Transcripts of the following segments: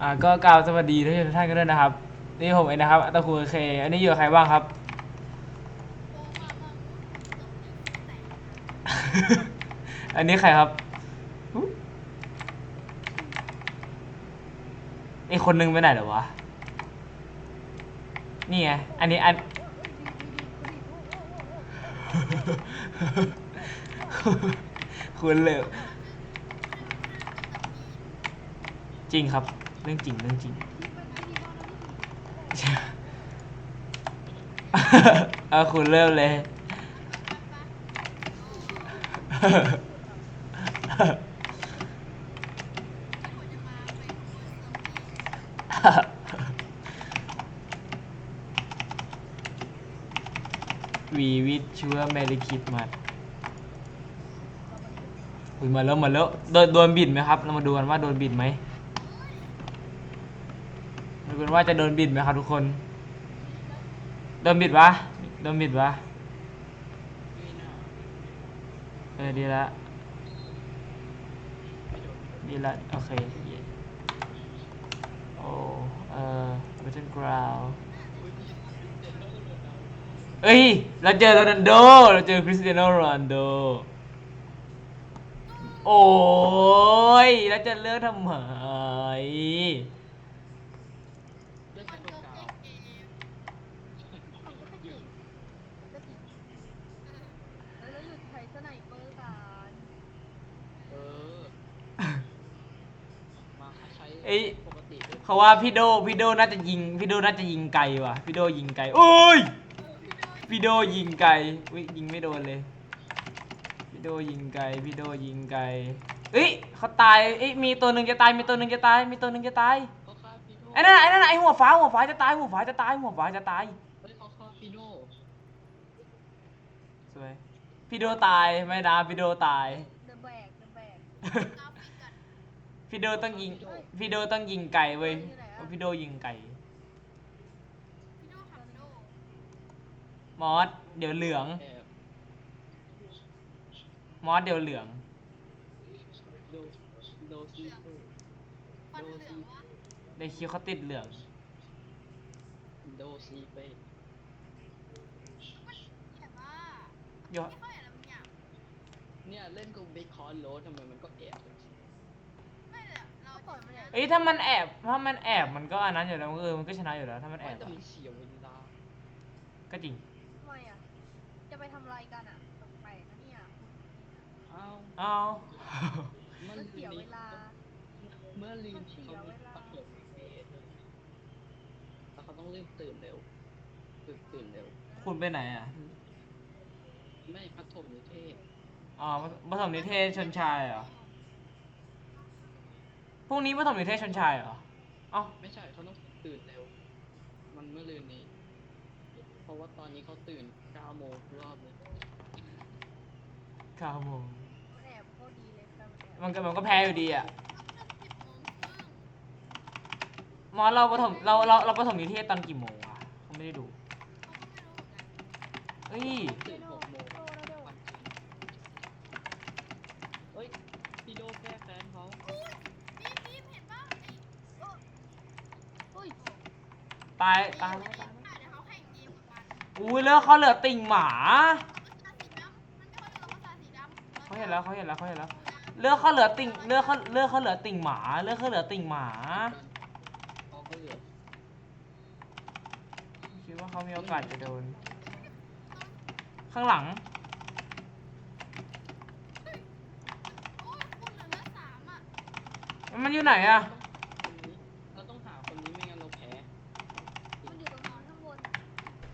อ่าก็กล่าวสวัสดีทุกท่านกันด้วยนะครับ นี่ผมเองนะครับอัตคูเค อันนี้อยู่กับใครบ้างครับ อันนี้ใครครับอุ๊ยอีกคนนึงไปไหนเหรอวะ นี่ไง อันนี้อัน คุณเลยจริงครับ เรื่องจริงเรื่องจริงเอาคุณเริ่มเลยวีวิทชัวเมริคิดมาอุ้ยมาแล้วมาแล้วโดนโดนบิดไหมครับ เรามาดูกันว่าโดนบิดไหม ดูกันว่าจะโดนบิดไหมครับทุกคนโดนบิดวะโดนบิดวะ เออดีละ ดีละ โอเค โอ้ เออ battleground เอ้ย เราเจอโรนัลโด เราเจอคริสเตียโนโรนัลโด โอ้ย แล้วจะเลือกทำไม เรื่องการตัวเก่า แล้วหยุดใช้สไนเปอร์กัน เออ มาใช้ เอ้ยปกติด้วยเขาว่าพี่โดพี่โดน่าจะยิงพี่โดน่าจะยิงไกลว่ะพี่โดยิงไกลโอ้ยพี่โดยิงไกลอุ้ยยิงไม่โดนเลยพี่โดยิงไกลพี่โดยิงไกลเอ้ยเขาตายเอ้ยมีตัวหนึ่งจะตายมีตัวหนึ่งจะตายมีตัวหนึ่งจะตายเขาฆ่าพี่โน่ไอ้นั่นน่ะไอ้นั่นน่ะไอ้หัวฟ้าหัวฟ้าจะตายหัวฟ้าจะตายหัวฟ้าจะตายเฮ้ยเขาฆ่าพี่โน่สวยพี่โดตายไม่นะพี่โดตายเดอะแบกเดอะแบก พี่โดต้องยิงพี่โดต้องยิงไก่เว้ยเพราะพี่โดยิงไก่มอสเดี๋ยวเหลือง มอสเดี๋ยวเหลือง โดโดซีโฟโดซีในคิวเขาติดเหลือง โดซีเป้ยอเนี่ยเล่นกับเบคอนโรสทำไมมันก็แอบ เขาปล่อยมันเนี่ยเอ้ยถ้ามันแอบถ้ามันแอบมันก็อันนั้นอยู่แล้วเออมันก็ชนะอยู่แล้วถ้ามันแอไม่บแต่อะมันเฉียวเวลาก็จริงทำไมอะ จะไปทำอะไรกันอะแปลกๆนะเนี่ยอ้าวเอาเมื่อมันลืเสียนเวนี้ลา เมื่อลืนมันเสีเขายเวไม่ลาปักเปิดเฟซแล้วเขาต้องรีบตื่นเร็วตื่นตื่นเร็ว คุณไปไหนอะไม่พัฒมนิเทศอ๋อปฐมนิเทศชนชายเหรอ พรุ่งนี้ปฐมนิเทศชนชายเหรอเอ้าไม่ใช่เขาต้องตื่นเร็ว มันเมื่อลืนนี้ เพราะว่าตอนนี้เขาตื่น9โมงรอบเลยเก้าโมงมันแอบโคตรดีเลยครับแอบมันก็มันก็แพ้อยู่ดีอะมอสเราปฐมเราเราเราปฐมนิเทศตอนกี่โมงอะเขาไม่ได้ดูเอ้ย ตื่น6โมง โดนแล้วเดี๋ยว วันจริงเฮ้ยพี่โดแก้แค้นเขา อุ้ย ตายตายแล้วตายแล้วอุ้ยแล้วเขาเหลือติ่งหมาเขาเห็นแล้วเขาเห็นแล้วเขาเห็นแล้ว เลือกเขาเหลือติ่งเลือกเขาเลือกเขาเหลือติ่งหมา เลือกเขาเหลือติ่งหมาคิดว่าเขามีโอกาสจะโดน ข้างหลังมันอยู่ไหนอะ คนนี้เราต้องหาคนนี้ไม่งั้นเราแพ้ มันอยู่ตรงนั้นข้างบน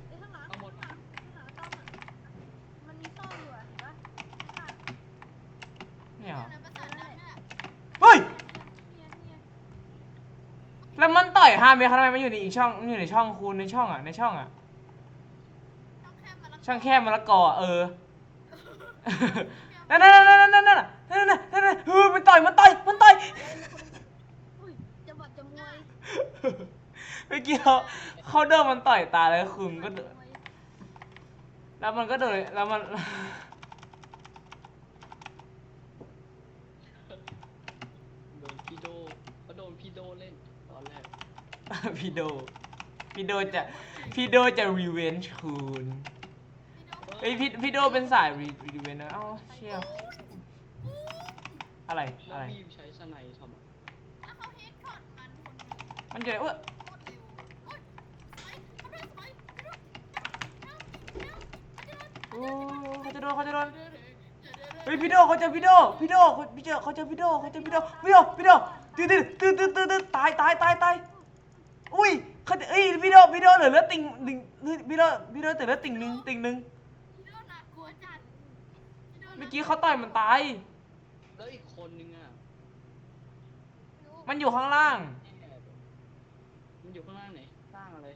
เอ้ยข้างหลัง ข้างบน ข้างหลังข้างหลังต้อมอะมันมีต้อมอยู่อะเห็นปะข้างหลัง เนี่ยเหรอ นั่นแหละ เฮ้ย เนี่ยเนี่ย แล้วมันต่อยห้ามไปเขาทำไมมันอยู่ในอีกช่องมันอยู่ในช่องคูณในช่องอะในช่องอะช่องแคบมะละกออะเออ นั่นนั่นนั่นนั่นนั่นนั่นนั่นนั่นนั่นนั่นเออมันต่อยมันต่อยมันต่อย อุ้ยจะบัดจะมวยเมื่อกี้เขาเขาเดินมันต่อยตาแล้วคุณก็เดิน แล้วมันก็โดนแล้วมันโดนพี่โดเขาโดนพี่โดเล่นตอน พี่โด พี่โดจะ พี่โดจะรีเวนจ์คืนเฮ้ยพี่พี่โดเป็นสายรีรีเวนจ์นะเอ้าเชี่ยอะไรแล้วอะไร บีมใช้สไนทำไมมันคนหนึ่งมันจะเอ้ยโคตรเร็วโอ๊ยเอาด้วยโอ้เขาจะโดนเขาจะโดนเฮ้ยพี่โดเขาเจอพี่โดพี่โดเขาพี่เจอเขาเจอพี่โดเขาเจอพี่โดพี่โดพี่โดตื่นตื่นตื่นตื่นตื่นตื่นตายตายตายตาย เขาจะเอ้ยพี่โดพี่โดเหลือเลือดติ่งหนึ่งพี่โดพี่โดแต่เลือดติ่งหนึ่งติ่งหนึ่งพี่โดน่ากลัวจัดพี่โดเมื่อกี้เขาต่อยมันตาย แล้วอีกคนนึงอะมันอยู่ข้างล่าง แอบมันอยู่ข้างล่างไหนสร้างอะไร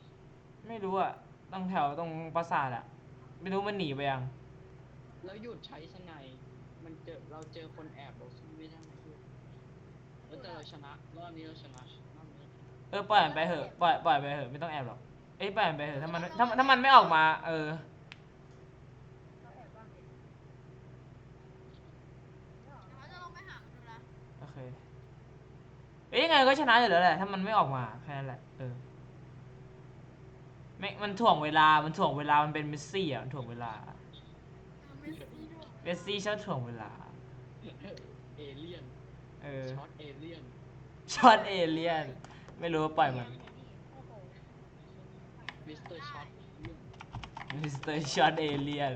ไม่รู้อะตรงแถวตรงปราสาทอะไม่รู้มันหนีไปยัง แล้วหยุดใช้สไนมันเจอเราเจอคนแอบเราสู้ไม่ได้แล้วแต่เราชนะรอบนี้เราชนะร อบนี้เออปล่อยมันไปเถอะปล่อยปล่อยไปเถอะไม่ต้องแอบหรอกเอ้ยปล่อยมันไปเถอะถ้ามันถ้าถ้ามันไม่ออกมา เออเราแอบบ้างดิเดี๋ยวเขาจะลงไปหามันดูนะโอเค เอ้ยยังไงก็ชนะอยู่แล้วแหละถ้ามันไม่ออกมาแค่นั้นแหละเออไม่มันถ่วงเวลา มันถ่วงเวลา มันเป็นเมสซี่อะ มันถ่วงเวลามันไม่ซีด้วยเมสซี่ชอบถ่วงเวลา เอเลี่ยน เออ ช็อตเอเลี่ยน ช็อตเอเลียน ไม่รู้ว่าปล่อยมันโอ้โหมิสเตอร์ช็อตเอเลี่ยนมิสเตอร์ช็อตเอเลียน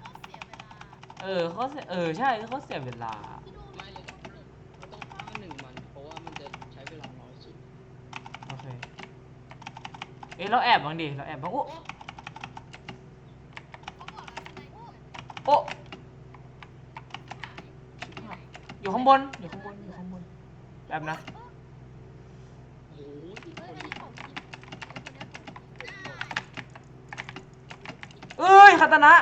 เขาเสียเวลาเออเขาเสียเออใช่เขาเสียเวลาพี่โดไม่เลยเราต้องฆ่าหนึ่งมัน เพราะว่ามันจะใช้เวลาน้อยสุดโอเค เอ้ยเราแอบบ้างดิเราแอบบ้างโอ้เขาบอกแล้วทนายเกิดโอ้หายอยู่ข้างบนอยู่ข้างบนอยู่ข้างบนแบบนะ โอ้โหอีก เอ้ ค ย น อัน นึ นี้ ง ข เอ้ยคาตานะ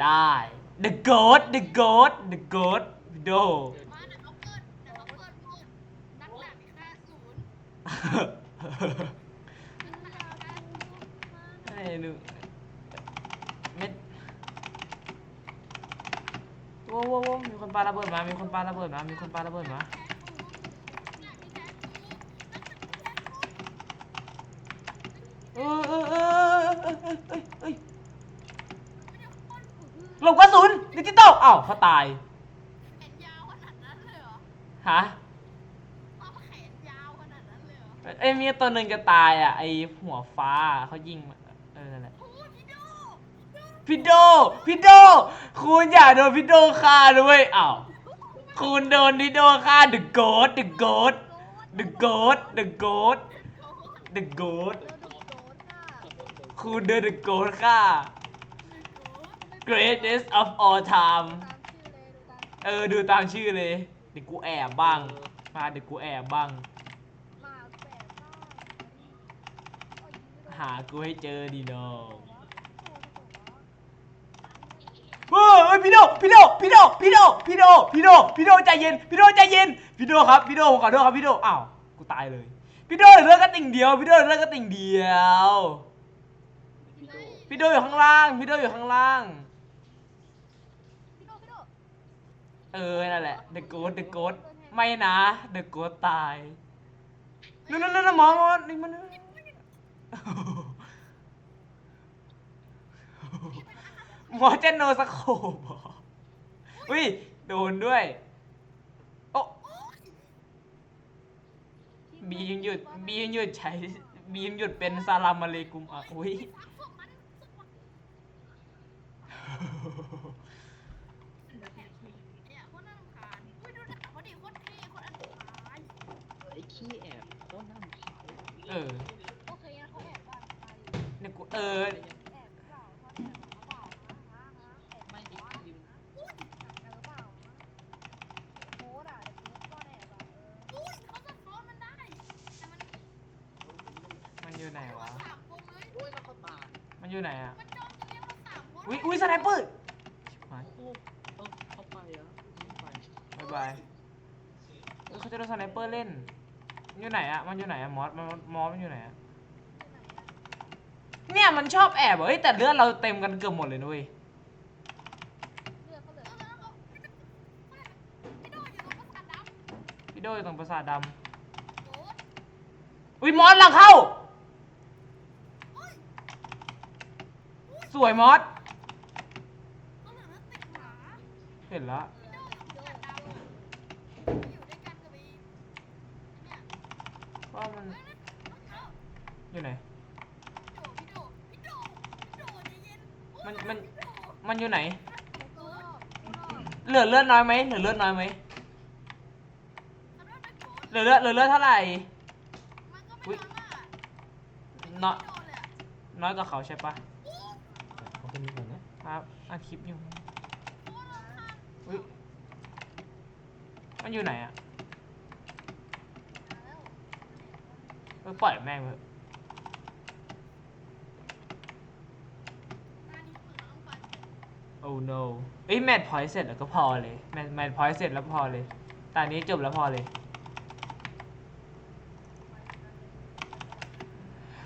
ได้ the goat the goat the goat โด ไม่รู้ม็ดว้าวว้าวมีคนปาระเบิดมา มีคนปาระเบิดมา มีคนปาระเบิดมา เออเออเออเออเออเออเออ หลบกระสุนดิจิตอลอ้าวเขาตาย แขนยาวขนาดนั้นเลยเหรอฮะเขาแขนยาวขนาดนั้นเลยเหรอเอ้ยมีตัวหนึ่งจะตายอะไอหัวฟ้าเขายิงมาเออนั่นแหละโอ้ยพี่โดพี่โด พี่โด คุณอย่าโดนพี่โดฆ่าด้วยอ้าวคุณโดนพี่โดฆ่า the goat the goat the goat the goat the goat คุณโดน the goat ฆ่า greatest of all time เออดูตามชื่อเลยเดี๋ยวกูแอบบ้างมาเดี๋ยวกูแอบบ้าง หากูให้เจอดีน้องเฮ้ยพี่โดพี่โดพี่โดพี่โดพี่โดพี่โดพี่โดใจเย็นพี่โดใจเย็นพี่โดครับพี่โดผมขอโทษครับพี่โดอ้าวกูตายเลยพี่โดเหลือเลือกกระติ่งเดียวพี่โดเหลือเลือกกระติ่งเดียวพี่โดพี่โดอยู่ข้างล่างพี่โดอยู่ข้างล่าง เออ นั่นแหละ The Ghost The Ghost ไม่นะ The Ghost ตาย นั่นนั่นนั่นหมอหมอนี่มันหมอเจนโนสโคบอุ้ย โดนด้วย โอ้บียังหยุด บียังหยุดใช้ บียังหยุดเป็นซาลามาเลกุมอะอุ้ยโคตรน่ารำคาญอุ้ยดูหนังเขาดิโคตรเท่โคตรอันตราย ไอ้ขี้แอบโคตรน่ารำคาญ เออโอเคงั้นเขาแอบบ้านไปเนี่ยกูเออ แอบหรือเปล่าเขาแอบหรือเปล่าฮะฮะฮะแอบไม่ดิคิวอุ้ยแอบหรือเปล่าฮะโค้ดอะเดี๋ยวโค้ดก็แอบอะเอออุ้ยเขาสะท้อนมันได้ แต่มันมันอยู่ไหนวะ สามคนเลยโอ้ยแล้วเขาตายมันอยู่ไหนอะ มันจองจะเรียกว่าสามคนอุ้ยอุ้ยสไนเปอร์ชิบหายโอ้เออเขาไปอะไม่ไปบายบายเออเขาจะโดนสไนเปอร์เล่นมัน อยู่ไหนอะมันอยู่ไหนอะมอสมันมอสมันอยู่ไหนอะเนี่ยมันชอบแอบอะเฮ้ยแต่เลือดเราเต็มกันเกือบหมดเลยนุ้ยเลือกเขาเลยแล้วเขาพี่โดอยู่ตรงประสาทดำโดอยู่ตรงปราสาทดโดดำอุ้ยมอสหลังเข้า สวยมอส เอาหนังติดหมาเห็นแล้วพี่โดอยู่กับดาวอะอยู่ด้วยกันกับไอ้เนี่ย ว่ามันเฮ้ยนั่นเอาอยู่ไหน พี่โดพี่โดพี่โดพี่โดใจเย็นโอ้ยมันมัน พี่โดมันอยู่ไหนเออเออเหลือเลือดน้อยไหมเหลือเลือดน้อยไหมทำได้ไหมโกรธเหลือเลือดเหลือเลือดเท่าไหร่ มันก็อุ๊ไม่ยน้อยมากอะน้อยไม่โดนเลยอะน้อยกว่าเขาใช่ปะเขาเป็นคนนะ ครับอัดคลิปอยู่โอ้ยเราฆ่าอุ้ยมันอยู่ไหนอะ แล้ว เออปล่อยแม่งเถอะตานี้คือน้องปันโอ้ no เอ้ยแมทพอยต์เสร็จแล้วก็พอเลยแมทแมทพอยต์เสร็จแล้วพอเลยตอนนี้จบแล้วพอเลย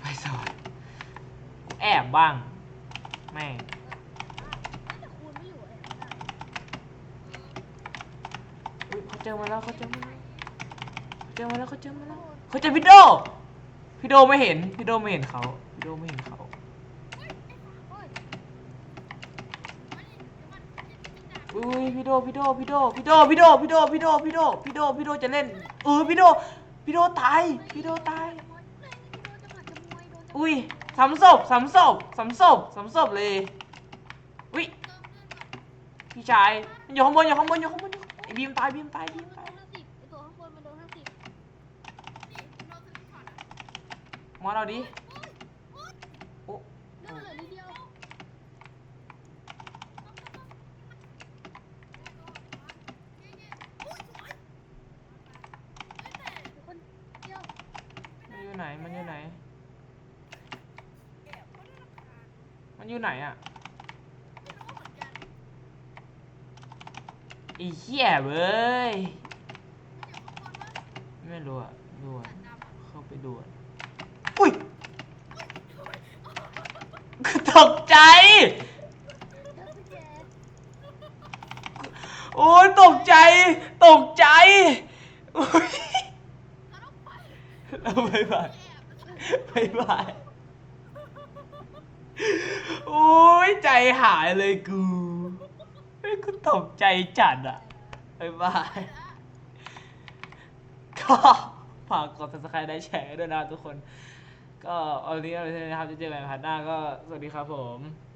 ไม่สอนกูแอบบ้าง แม่งแต่คูณไม่อยู่เองนะอุ๊ยเขาเจอมาแล้วเขาเจอมาแล้วเขาเจอมาแล้วเขาเจอมาแล้วเขาเจอพี่โด พี่โดไม่เห็น พี่โดไม่เห็นเขาพี่โดไม่เห็นเขาอุ้ยพี่โดพี่โดพี่โดพี่โดพี่โดพี่โดพี่โดพี่โดพี่โดพี่โดจะเล่นเออพี่โดพี่โดตายพี่โดตาย อุ้ยสามศพสามศพสามศพสามศพเลยอุ้ยพี่ชายมันอยู่ข้างบนอยู่ข้างบนอยู่ข้างบนไอ้บีมตายบีมตายบีมตาย ตัวข้างบนมันโดนห้าสิบนี่โดนสลิปช็อตอะ มอสเอาดิโอ้เลือดเหลือนิดเดียวมันอยู่ไหน มันอยู่ไหน มันอยู่ไหนอะไอ้เหี้ยเว้ย ไม่รู้อะดูอะเข้าไปดูอะอุ้ย ตกใจ โอ้ยตกใจ ตกใจโอ้ยเราบายบายบายบายโอ้ยใจหายเลยกูเฮ้ยกูตกใจจัดอะบายบายก็ฝากกด subscribe ได้แชร์ด้วยนะทุกคน ก็วันนี้เราจะเจอกันพัดหน้าก็สวัสดีครับผม